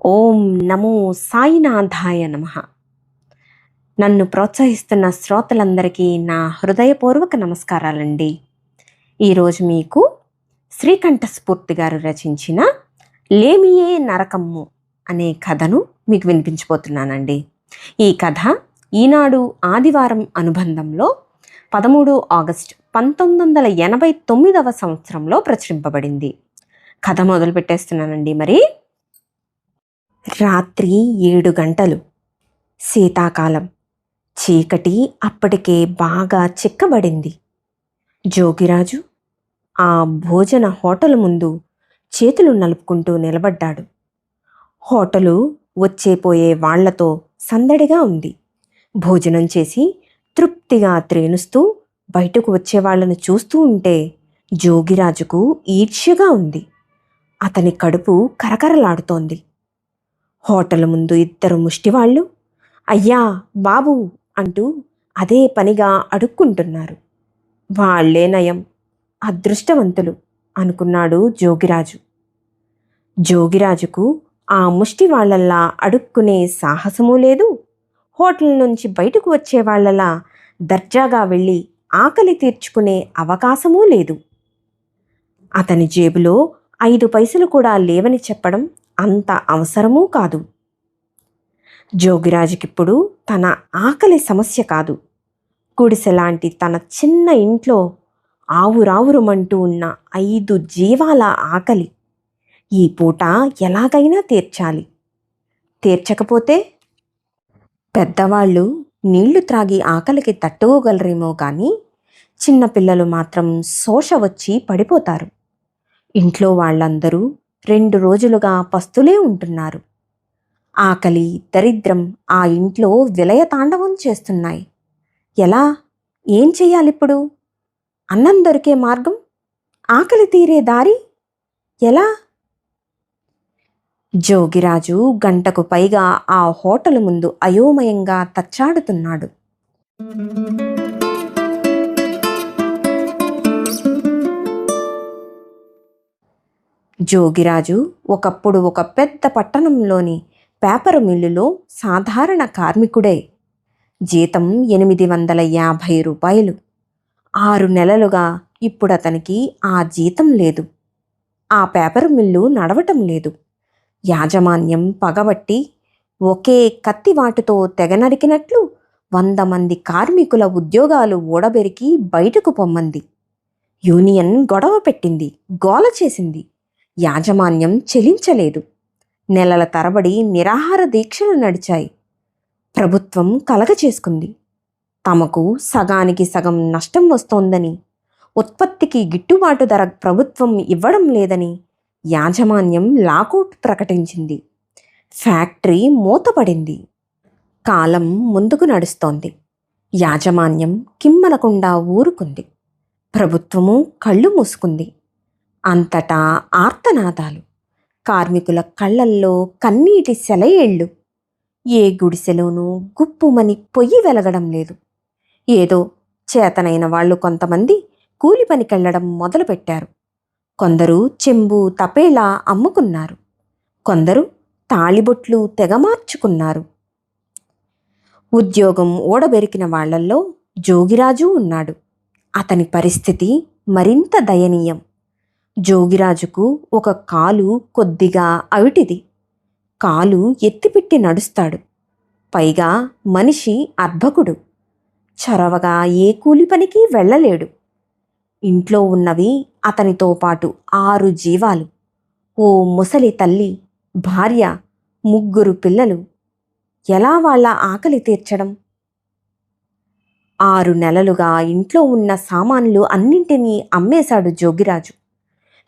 ఓం నమో సాయినాథాయ నమ. నన్ను ప్రోత్సహిస్తున్న శ్రోతలందరికీ నా హృదయపూర్వక నమస్కారాలండి. ఈరోజు మీకు శ్రీకంఠస్ఫూర్తి గారు రచించిన లేమియే నరకమ్ము అనే కథను మీకు వినిపించబోతున్నానండి. ఈ కథ ఈనాడు ఆదివారం అనుబంధంలో పదమూడు ఆగస్ట్ పంతొమ్మిది వందల ఎనభై తొమ్మిదవ సంవత్సరంలో ప్రచురింపబడింది. కథ మొదలు పెట్టేస్తున్నానండి మరి. రాత్రి ఏడు గంటలు. శీతాకాలం. చీకటి అప్పటికే బాగా చిక్కబడింది. జోగిరాజు ఆ భోజన హోటల్ ముందు చేతులు నలుపుకుంటూ నిలబడ్డాడు. హోటలు వచ్చేపోయే వాళ్ళతో సందడిగా ఉంది. భోజనం చేసి తృప్తిగా త్రేణుస్తూ బయటకు వచ్చేవాళ్ళను చూస్తూ ఉంటే జోగిరాజుకు ఈర్ష్యగా ఉంది. అతని కడుపు కరకరలాడుతోంది. హోటల్ ముందు ఇద్దరు ముష్టివాళ్ళు అయ్యా బాబు అంటూ అదే పనిగా అడుక్కుంటున్నారు. వాళ్ళే నయం అదృష్టవంతులు అనుకున్నాడు జోగిరాజు. జోగిరాజుకు ఆ ముష్టి వాళ్ళల్లా అడుక్కునే సాహసమూ లేదు. హోటల్ నుంచి బయటకు వచ్చే వాళ్ళలా దర్జాగా వెళ్ళి ఆకలి తీర్చుకునే అవకాశమూ లేదు. అతని జేబులో ఐదు పైసలు కూడా లేవని చెప్పడం అంత అవసరమూ కాదు. జోగిరాజుకిప్పుడు తన ఆకలి సమస్య కాదు. గుడిసెలాంటి తన చిన్న ఇంట్లో ఆవురావురుమంటూ ఉన్న ఐదు జీవాల ఆకలి ఈ పూట ఎలాగైనా తీర్చాలి. తీర్చకపోతే పెద్దవాళ్ళు నీళ్ళు త్రాగి ఆకలికి తట్టుకోగలరేమో కానీ చిన్నపిల్లలు మాత్రం శోష వచ్చి పడిపోతారు. ఇంట్లో వాళ్ళందరూ రెండు రోజులుగా పస్తులే ఉంటున్నారు. ఆకలి దరిద్రం ఆ ఇంట్లో విలయ తాండవం చేస్తున్నాయి. ఎలా? ఏం చెయ్యాలిప్పుడు? అన్నం దొరికే మార్గం? ఆకలి తీరే దారి? ఎలా? జోగిరాజు గంటకు పైగా ఆ హోటల్ ముందు అయోమయంగా తచ్చాడుతున్నాడు. జోగిరాజు ఒకప్పుడు ఒక పెద్ద పట్టణంలోని పేపర్ మిల్లులో సాధారణ కార్మికుడే. జీతం ఎనిమిది వందల యాభై రూపాయలు. ఆరు నెలలుగా ఇప్పుడు అతనికి ఆ జీతం లేదు. ఆ పేపర్ మిల్లు నడవటం లేదు. యాజమాన్యం పగబట్టి ఒకే కత్తివాటుతో తెగనరికినట్లు వంద మంది కార్మికుల ఉద్యోగాలు ఊడబెరికి బయటకు పొమ్మంది. యూనియన్ గొడవ పెట్టింది గోల చేసింది. యాజమాన్యం చెలించలేదు. నెలల తరబడి నిరాహార దీక్షలు నడిచాయి. ప్రభుత్వం కలగ చేసుకుంది. తమకు సగానికి సగం నష్టం వస్తోందని ఉత్పత్తికి గిట్టుబాటు ధర ప్రభుత్వం ఇవ్వడం లేదని యాజమాన్యం లాకౌట్ ప్రకటించింది. ఫ్యాక్టరీ మూతపడింది. కాలం ముందుకు నడుస్తోంది. యాజమాన్యం కిమ్మనకుండా ఊరుకుంది. ప్రభుత్వము కళ్ళు మూసుకుంది. అంతటా ఆర్తనాదాలు. కార్మికుల కళ్ళల్లో కన్నీటి సెలయేళ్ళు ఏ గుడిసెలోనూ గుప్పుమని పొయ్యి వెలగడం లేదు. ఏదో చేతనైన వాళ్ళు కొంతమంది కూలి పనికెళ్ళడం మొదలుపెట్టారు. కొందరు చెంబు తపేలా అమ్ముకున్నారు. కొందరు తాళిబొట్లు తెగమార్చుకున్నారు ఉద్యోగం ఓడబెరికిన వాళ్ళల్లో జోగిరాజు ఉన్నాడు. అతని పరిస్థితి మరింత దయనీయం. జోగిరాజుకు ఒక కాలు కొద్దిగా అవిటిది. కాలు ఎత్తిపెట్టి నడుస్తాడు. పైగా మనిషి అర్భకుడు. చొరవగా ఏ కూలి పనికి వెళ్ళలేడు. ఇంట్లో ఉన్నవి అతనితో పాటు ఆరు జీవాలు. ఓ ముసలి తల్లి భార్య ముగ్గురు పిల్లలు. ఎలా వాళ్ళ ఆకలి తీర్చడం? ఆరు నెలలుగా ఇంట్లో ఉన్న సామాన్లు అన్నింటినీ అమ్మేశాడు జోగిరాజు.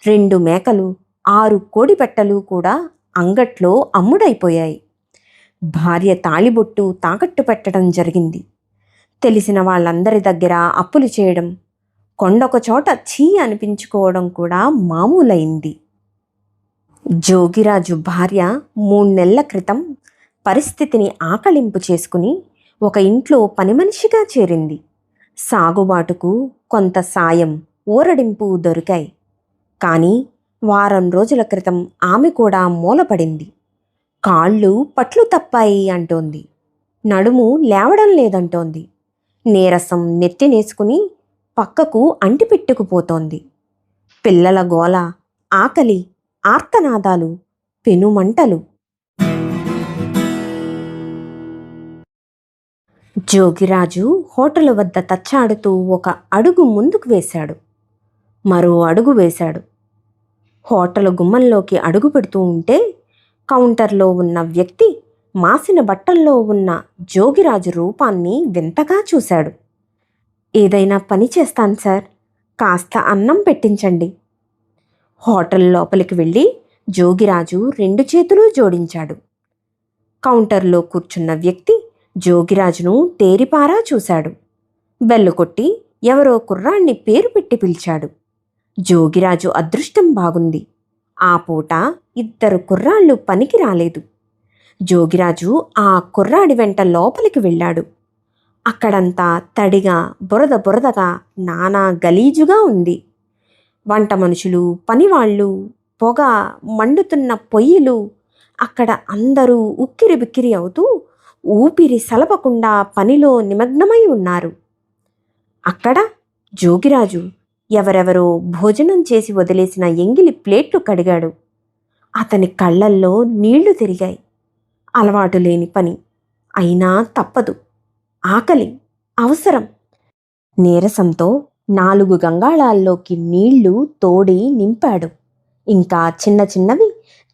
రెండు మేకలు ఆరు కోడిపెట్టలు కూడా అంగట్లో అమ్ముడైపోయాయి. భార్య తాళిబొట్టు తాకట్టు పెట్టడం జరిగింది. తెలిసిన వాళ్ళందరి దగ్గర అప్పులు చేయడం కొండొక చోట ఛీ అనిపించుకోవడం కూడా మామూలైంది. జోగిరాజు భార్య మూడు నెలల క్రితం పరిస్థితిని ఆకలింపు చేసుకుని ఒక ఇంట్లో పనిమనిషిగా చేరింది. సాగుబాటుకు కొంత సాయం ఊరడింపు దొరికాయి. కానీ వారం రోజుల క్రితం ఆమె కూడా మూలపడింది. కాళ్ళు పట్లు తప్పాయి అంటోంది. నడుము లేవడం లేదంటోంది. నీరసం నెత్తినేసుకుని పక్కకు అంటిపెట్టుకుపోతోంది. పిల్లల గోల ఆకలి ఆర్తనాదాలు పెనుమంటలు. జోగిరాజు హోటల్ వద్ద తచ్చాడుతూ ఒక అడుగు ముందుకు వేశాడు. మరో అడుగు వేశాడు. హోటల్ గుమ్మంలోకి అడుగు పెడుతూ ఉంటే కౌంటర్లో ఉన్న వ్యక్తి మాసిన బట్టల్లో ఉన్న జోగిరాజు రూపాన్ని వింతగా చూశాడు. ఏదైనా పని చేస్తాను సార్. కాస్త అన్నం పెట్టించండి. హోటల్ లోపలికి వెళ్ళి జోగిరాజు రెండు చేతులు జోడించాడు. కౌంటర్లో కూర్చున్న వ్యక్తి జోగిరాజును తేరిపారా చూశాడు. బెల్లు కొట్టి ఎవరో కుర్రాణ్ణి పేరు పెట్టి పిలిచాడు. జోగిరాజు అదృష్టం బాగుంది. ఆ పూట ఇద్దరు కుర్రాళ్ళు పనికి రాలేదు. జోగిరాజు ఆ కుర్రాడి వెంట లోపలికి వెళ్ళాడు. అక్కడంతా తడిగా బురద బురదగా నానా గలీజుగా ఉంది. వంట మనుషులు పనివాళ్ళు పొగ మండుతున్న పొయ్యిలు అక్కడ అందరూ ఉక్కిరి బిక్కిరి అవుతూ ఊపిరి సలపకుండా పనిలో నిమగ్నమై ఉన్నారు. అక్కడ జోగిరాజు ఎవరెవరో భోజనం చేసి వదిలేసిన ఎంగిలి ప్లేట్లు కడిగాడు. అతని కళ్ళల్లో నీళ్ళు తిరిగాయి. అలవాటు లేని పని. అయినా తప్పదు. ఆకలి. అవసరం. నీరసంతో నాలుగు గంగాళాల్లోకి నీళ్ళు తోడి నింపాడు. ఇంకా చిన్న చిన్నవి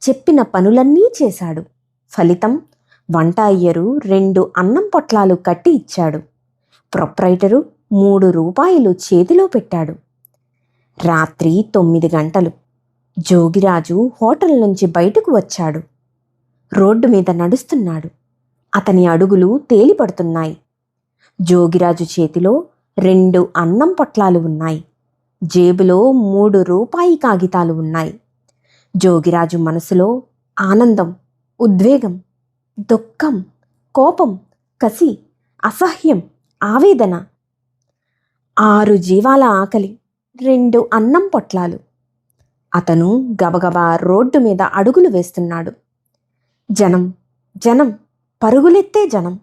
చెప్పిన పనులన్నీ చేశాడు. ఫలితం వంట అయ్యరు రెండు అన్నం పొట్లాలు కట్టి ఇచ్చాడు. ప్రొప్రైటరు మూడు రూపాయలు చేతిలో పెట్టాడు. రాత్రి తొమ్మిది గంటలు. జోగిరాజు హోటల్ నుంచి బయటకు వచ్చాడు. రోడ్డు మీద నడుస్తున్నాడు. అతని అడుగులు తేలిపడుతున్నాయి. జోగిరాజు చేతిలో రెండు అన్నం పొట్లాలు ఉన్నాయి. జేబులో మూడు రూపాయి కాగితాలు ఉన్నాయి. జోగిరాజు మనసులో ఆనందం ఉద్వేగం దుఃఖం కోపం కసి అసహ్యం ఆవేదన. ఆరు జీవాల ఆకలి. రెండు అన్నం పొట్లాలు. అతను గబగబా రోడ్డు మీద అడుగులు వేస్తున్నాడు. జనం జనం పరుగులెత్తే జనం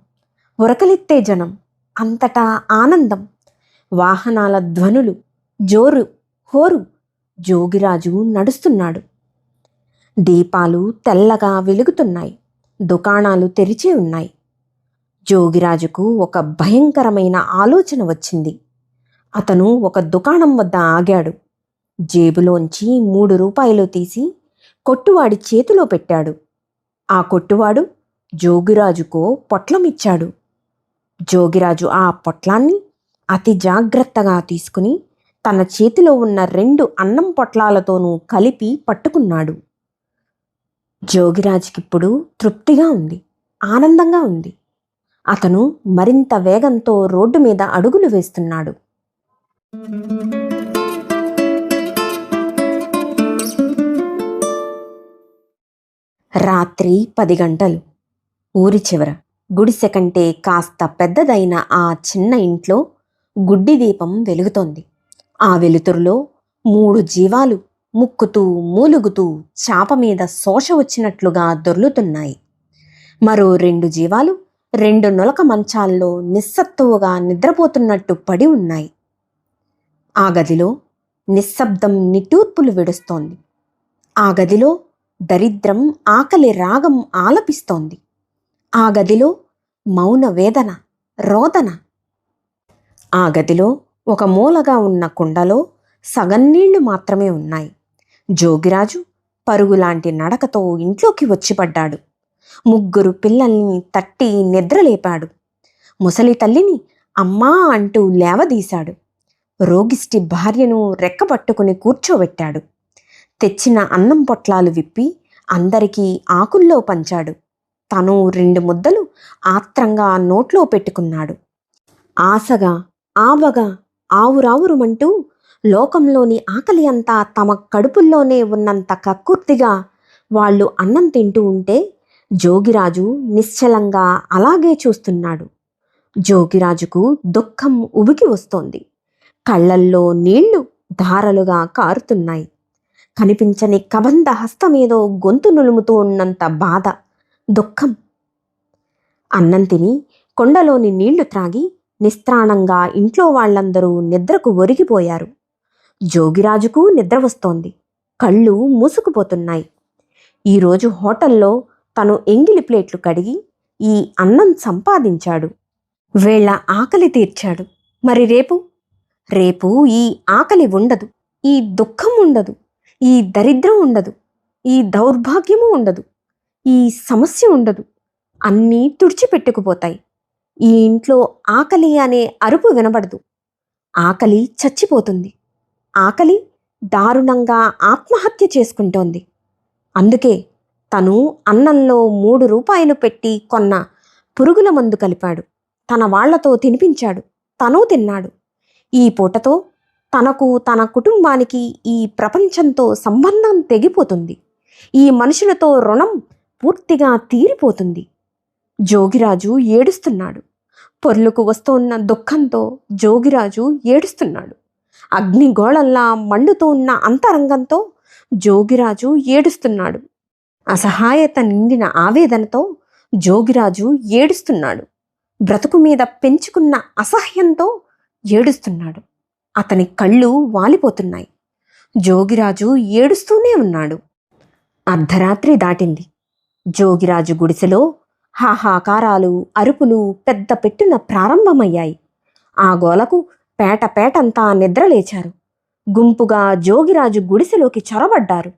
ఉరకలెత్తే జనం అంతటా ఆనందం వాహనాల ధ్వనులు జోరు హోరు జోగిరాజు నడుస్తున్నాడు. దీపాలు తెల్లగా వెలుగుతున్నాయి దుకాణాలు తెరిచే ఉన్నాయి. జోగిరాజుకు ఒక భయంకరమైన ఆలోచన వచ్చింది. అతను ఒక దుకాణం వద్ద ఆగాడు. జేబులోంచి మూడు రూపాయలు తీసి కొట్టువాడి చేతిలో పెట్టాడు. ఆ కొట్టువాడు జోగిరాజుకో పొట్లమిచ్చాడు. జోగిరాజు ఆ పొట్లాన్ని అతి జాగ్రత్తగా తీసుకుని తన చేతిలో ఉన్న రెండు అన్నం పొట్లాలతోనూ కలిపి పట్టుకున్నాడు. జోగిరాజుకిప్పుడు తృప్తిగా ఉంది ఆనందంగా ఉంది. అతను మరింత వేగంతో రోడ్డు మీద అడుగులు వేస్తున్నాడు. రాత్రి పది గంటలు. ఊరి చివర. గుడిసె కంటే కాస్త పెద్దదైన ఆ చిన్న ఇంట్లో గుడ్డి దీపం వెలుగుతోంది. ఆ వెలుతురులో మూడు జీవాలు ముక్కుతూ మూలుగుతూ చాప మీద శోష వచ్చినట్లుగా దొర్లుతున్నాయి. మరో రెండు జీవాలు రెండు నులక మంచాల్లో నిస్సత్తువుగా నిద్రపోతున్నట్టు పడి ఉన్నాయి. ఆ గదిలో నిశ్శబ్దం నిట్టూర్పులు విడుస్తోంది. ఆ గదిలో దరిద్రం ఆకలి రాగం ఆలపిస్తోంది. ఆ గదిలో మౌన వేదన రోదన. ఆ గదిలో ఒక మూలగా ఉన్న కుండలో సగం నీళ్ళు మాత్రమే ఉన్నాయి. జోగిరాజు పరుగులాంటి నడకతో ఇంట్లోకి వచ్చిపడ్డాడు. ముగ్గురు పిల్లల్ని తట్టి నిద్రలేపాడు. ముసలి తల్లిని అమ్మా అంటూ లేవదీశాడు. రోగిష్టి భార్యను రెక్కపట్టుకుని కూర్చోబెట్టాడు. తెచ్చిన అన్నం పొట్లాలు విప్పి అందరికీ ఆకుల్లో పంచాడు. తను రెండు ముద్దలు ఆత్రంగా నోట్లో పెట్టుకున్నాడు. ఆశగా ఆవగా ఆవురావురుమంటూ లోకంలోని ఆకలి అంతా తమ కడుపుల్లోనే ఉన్నంత కక్కుర్తిగా వాళ్ళు అన్నం తింటూ ఉంటే జోగిరాజు నిశ్చలంగా అలాగే చూస్తున్నాడు. జోగిరాజుకు దుఃఖం ఉబికి వస్తోంది. కళ్ళల్లో నీళ్ళు ధారలుగా కారుతున్నాయి. కనిపించని కబంధ హస్తమేదో గొంతు నులుముతూ ఉన్నంత బాధ దుఃఖం. అన్నం తిని కొండలోని నీళ్ళు త్రాగి నిస్త్రాణంగా ఇంట్లో వాళ్ళందరూ నిద్రకు ఒరిగిపోయారు. జోగిరాజుకు నిద్ర వస్తోంది. కళ్ళు మూసుకుపోతున్నాయి. ఈరోజు హోటల్లో తను ఎంగిలి ప్లేట్లు కడిగి ఈ అన్నం సంపాదించాడు. వేళ ఆకలి తీర్చాడు. మరి రేపు? రేపు ఈ ఆకలి ఉండదు ఈ దుఃఖం ఉండదు ఈ దరిద్రం ఉండదు ఈ దౌర్భాగ్యము ఉండదు ఈ సమస్య ఉండదు. అన్నీ తుడిచిపెట్టుకుపోతాయి. ఈ ఇంట్లో ఆకలి అనే అరుపు వినబడదు. ఆకలి చచ్చిపోతుంది. ఆకలి దారుణంగా ఆత్మహత్య చేసుకుంటోంది. అందుకే తను అన్నంలో మూడు రూపాయలు పెట్టి కొన్న పురుగుల మందు కలిపాడు. తన వాళ్ళతో తినిపించాడు. తను తిన్నాడు. ఈ పూటతో తనకు తన కుటుంబానికి ఈ ప్రపంచంతో సంబంధం తెగిపోతుంది. ఈ మనుషులతో రుణం పూర్తిగా తీరిపోతుంది. జోగిరాజు ఏడుస్తున్నాడు. పొర్లుకు వస్తోన్న దుఃఖంతో జోగిరాజు ఏడుస్తున్నాడు. అగ్నిగోళంలా మండుతూ ఉన్న అంతరంగంతో జోగిరాజు ఏడుస్తున్నాడు. అసహాయత నిండిన ఆవేదనతో జోగిరాజు ఏడుస్తున్నాడు. బ్రతుకు మీద పెంచుకున్న అసహ్యంతో ఏడుస్తున్నాడు. అతని కళ్ళు వాలిపోతున్నాయి. జోగిరాజు ఏడుస్తూనే ఉన్నాడు. అర్ధరాత్రి దాటింది. జోగిరాజు గుడిసెలో హాహాకారాలు అరుపులు పెద్ద పెట్టున ప్రారంభమయ్యాయి. ఆ గోలకు పేట పేటంతా నిద్రలేచారు. గుంపుగా జోగిరాజు గుడిసెలోకి చొరబడ్డారు.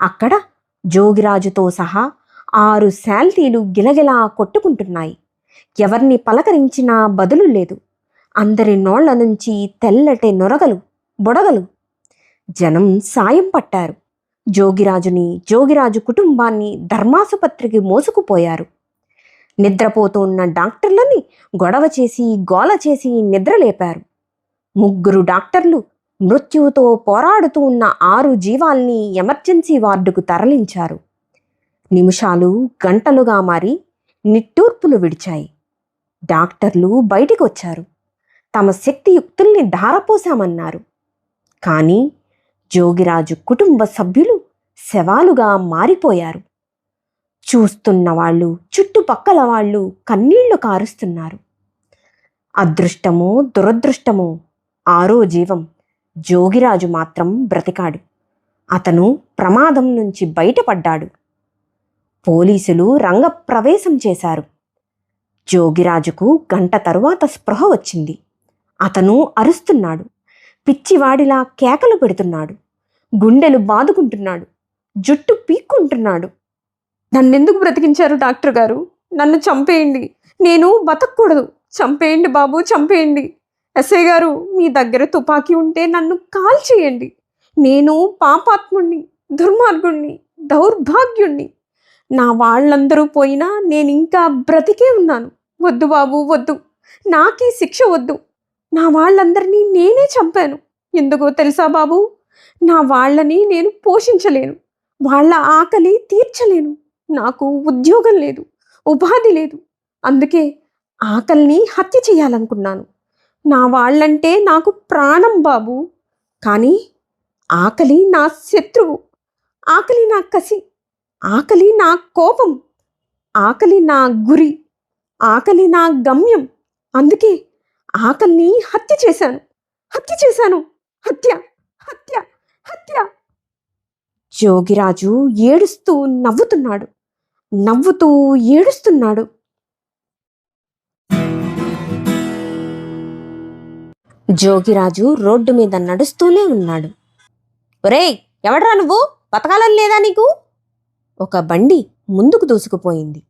అక్కడ జోగిరాజుతో సహా ఆరు శాల్తీలు గిలగిలా కొట్టుకుంటున్నాయి. ఎవర్ని పలకరించినా బదులు లేదు. అందరి నోళ్ళ నుంచి తెల్లటి నొరగలు బుడగలు జనం సాయం పట్టారు. జోగిరాజుని జోగిరాజు కుటుంబాన్ని ధర్మాసుపత్రికి మోసుకుపోయారు. నిద్రపోతున్న డాక్టర్లని గొడవ చేసి గోల చేసి నిద్రలేపారు. ముగ్గురు డాక్టర్లు మృత్యువుతో పోరాడుతూ ఉన్న ఆరు జీవాల్ని ఎమర్జెన్సీ వార్డుకు తరలించారు. నిమిషాలు గంటలుగా మారి నిట్టూర్పులు విడిచాయి. డాక్టర్లు బయటికి వచ్చారు తమ శక్తియుక్తుల్ని ధారపోశామన్నారు. కానీ జోగిరాజు కుటుంబ సభ్యులు శవాలుగా మారిపోయారు. చూస్తున్న వాళ్ళు చుట్టుపక్కల వాళ్ళు కన్నీళ్ళు కారుస్తున్నారు. అదృష్టమో దురదృష్టమో ఆరో జీవం జోగిరాజు మాత్రం బ్రతికాడు. అతను ప్రమాదం నుంచి బయటపడ్డాడు. పోలీసులు రంగప్రవేశం చేశారు. జోగిరాజుకు గంట తరువాత స్పృహ వచ్చింది. అతను అరుస్తున్నాడు. పిచ్చివాడిలా కేకలు పెడుతున్నాడు. గుండెలు బాదుకుంటున్నాడు. జుట్టు పీక్కుంటున్నాడు. నన్నెందుకు బ్రతికించారు డాక్టర్ గారు? నన్ను చంపేయండి. నేను బతకూడదు. చంపేయండి బాబు చంపేయండి. ఎస్ఐ గారు మీ దగ్గర తుపాకీ ఉంటే నన్ను కాల్ చేయండి. నేను పాపాత్ముణ్ణి దుర్మార్గుణ్ణి దౌర్భాగ్యుణ్ణి. నా వాళ్ళందరూ పోయినా నేను ఇంకా బ్రతికే ఉన్నాను. వద్దు బాబు వద్దు. నాకీ శిక్ష వద్దు. నా వాళ్ళందరినీ నేనే చంపాను. ఎందుకో తెలుసా బాబు? నా వాళ్ళని నేను పోషించలేను. వాళ్ళ ఆకలి తీర్చలేను. నాకు ఉద్యోగం లేదు ఉపాధి లేదు. అందుకే ఆకలిని హత్య చేయాలనుకున్నాను. నా వాళ్ళంటే నాకు ప్రాణం బాబు. కానీ ఆకలి నా శత్రువు. ఆకలి నా కసి. ఆకలి నా కోపం. ఆకలి నా గురి. ఆకలి నా గమ్యం. అందుకే ఆకలిని హత్య చేశాను. హత్య చేశాను. హత్య హత్య హత్య. జోగిరాజు ఏడుస్తూ నవ్వుతున్నాడు. నవ్వుతూ ఏడుస్తున్నాడు. జోగిరాజు రోడ్డు మీద నడుస్తూనే ఉన్నాడు. ఒరేయ్ ఎవడ్రా నువ్వు? బతకాలని లేదా నీకు? ఒక బండి ముందుకు దూసుకుపోయింది.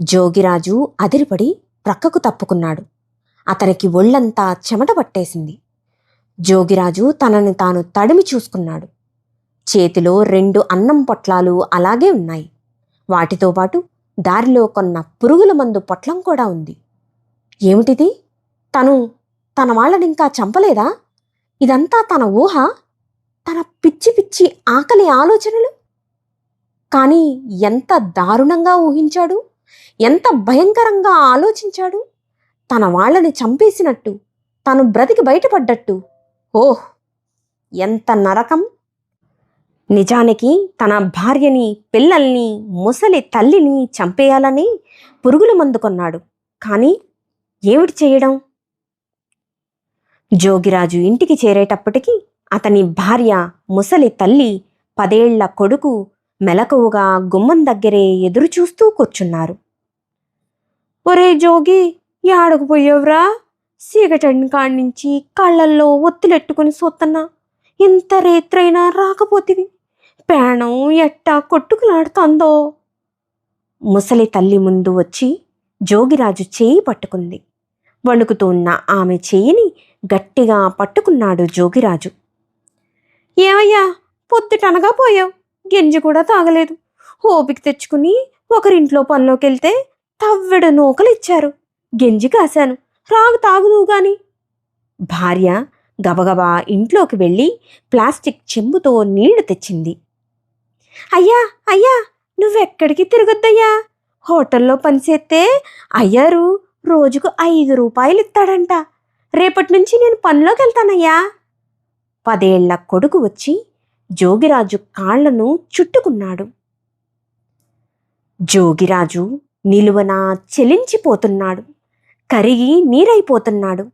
జోగిరాజు అదిరిపడి ప్రక్కకు తప్పుకున్నాడు. అతనికి ఒళ్ళంతా చెమట పట్టేసింది. జోగిరాజు తనని తాను తడిమి చూసుకున్నాడు. చేతిలో రెండు అన్నం పొట్లాలు అలాగే ఉన్నాయి. వాటితో పాటు దారిలో కొన్న పురుగుల మందు పొట్లం కూడా ఉంది. ఏమిటిది? తను తన వాళ్ళనింకా చంపలేదా? ఇదంతా తన ఊహ? తన పిచ్చి పిచ్చి ఆకలి ఆలోచనలు? కానీ ఎంత దారుణంగా ఊహించాడు? ఎంత భయంకరంగా ఆలోచించాడు? తన వాళ్ళని చంపేసినట్టు తను బ్రతికి బయటపడ్డట్టు. ఓహ్! ఎంత నరకం! నిజానికి తన భార్యని పిల్లల్ని ముసలి తల్లిని చంపేయాలని పురుగుల మందు కొన్నాడు. కానీ ఏమిటి చేయడం? జోగిరాజు ఇంటికి చేరేటప్పటికి అతని భార్య ముసలి తల్లి పదేళ్ళ కొడుకు మెలకువగా గుమ్మం దగ్గరే ఎదురుచూస్తూ కూర్చున్నారు. ఒరే జోగి యాడకు పోయావురా సీగటండి కాడ్నుంచి కళ్ళల్లో ఒత్తులెట్టుకుని సూత్తన్నా. ఇంత రేత్రైనా రాకపోతివి. పేణం ఎట్టా కొట్టుకులాడుతోందో? ముసలి తల్లి ముందు వచ్చి జోగిరాజు చేయి పట్టుకుంది. వణుకుతున్న ఆమె చేయిని గట్టిగా పట్టుకున్నాడు జోగిరాజు. ఏమయ్యా పొద్దుటనగా పోయావు. గింజి కూడా తాగలేదు. ఓపిక తెచ్చుకుని ఒకరింట్లో పనిలోకి వెళ్తే తవ్వెడు నూకలు ఇచ్చారు గెంజి కాశాను. రాగు తాగుదు గాని. భార్య గబగబా ఇంట్లోకి వెళ్ళి ప్లాస్టిక్ చెంబుతో నీళ్ళు తెచ్చింది. అయ్యా అయ్యా నువ్వెక్కడికి తిరగొద్దయ్యా? హోటల్లో పనిచేస్తే అయ్యారు రోజుకు ఐదు రూపాయలు ఇస్తాడంట. రేపటి నుంచి నేను పనిలోకి వెళ్తానయ్యా పదేళ్ళ కొడుకు వచ్చి జోగిరాజు కాళ్ళను చుట్టుకున్నాడు. జోగిరాజు నిలువన చెలించిపోతున్నాడు. కరిగి నీరైపోతున్నాడు.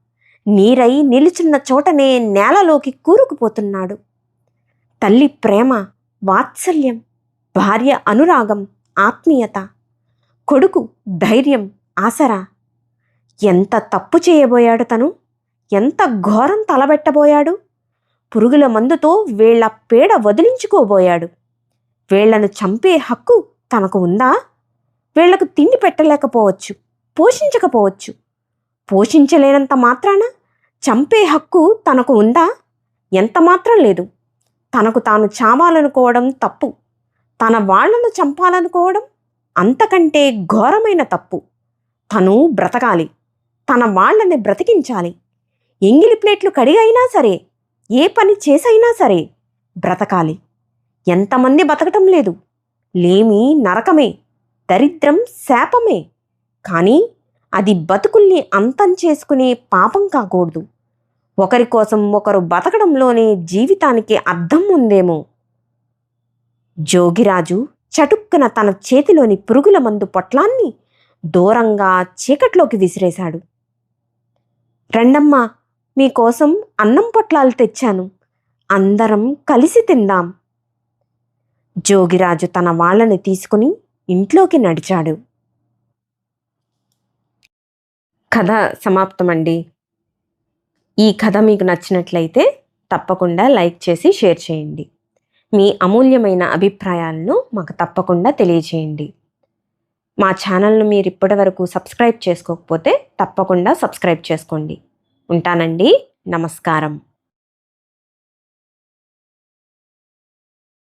నీరై నిలుచున్న చోటనే నేలలోకి కూరుకుపోతున్నాడు. తల్లి ప్రేమ వాత్సల్యం భార్య అనురాగం ఆత్మీయత కొడుకు ధైర్యం ఆసరా. ఎంత తప్పు చేయబోయాడు తను? ఎంత ఘోరం తలబెట్టబోయాడు? పురుగుల మందుతో వీళ్ళ పేడ వదిలించుకోబోయాడు. వీళ్ళను చంపే హక్కు తనకు ఉందా? వీళ్ళకు తిండి పెట్టలేకపోవచ్చు పోషించకపోవచ్చు. పోషించలేనంత మాత్రాన? చంపే హక్కు తనకు ఉందా? ఎంత మాత్రం లేదు. తనకు తాను చావాలనుకోవడం తప్పు. తన వాళ్ళను చంపాలనుకోవడం అంతకంటే ఘోరమైన తప్పు. తను బ్రతకాలి. తన వాళ్ళని బ్రతికించాలి. ఎంగిలి ప్లేట్లు కడిగైనా సరే ఏ పని చేసైనా సరే బ్రతకాలి. ఎంతమంది బతకటం లేదు. లేమి నరకమే. దరిద్రం శాపమే. కానీ అది బతుకుల్ని అంతం చేసుకునే పాపం కాకూడదు. ఒకరి కోసం ఒకరు బతకడంలోనే జీవితానికి అర్థం ఉందేమో. జోగిరాజు చటుక్కున తన చేతిలోని పురుగుల మందు పొట్లాన్ని దూరంగా చీకట్లోకి విసిరేశాడు. రండమ్మా మీకోసం అన్నం పొట్లాలు తెచ్చాను. అందరం కలిసి తిందాం. జోగిరాజు తన వాళ్ళని తీసుకుని ఇంట్లోకి నడిచాడు. కథ సమాప్తమండి. ఈ కథ మీకు నచ్చినట్లయితే తప్పకుండా లైక్ చేసి షేర్ చేయండి. మీ అమూల్యమైన అభిప్రాయాలను మాకు తప్పకుండా తెలియజేయండి. మా ఛానల్ను మీరు ఇప్పటివరకు సబ్స్క్రైబ్ చేసుకోకపోతే తప్పకుండా సబ్స్క్రైబ్ చేసుకోండి. ఉంటానండి. నమస్కారం.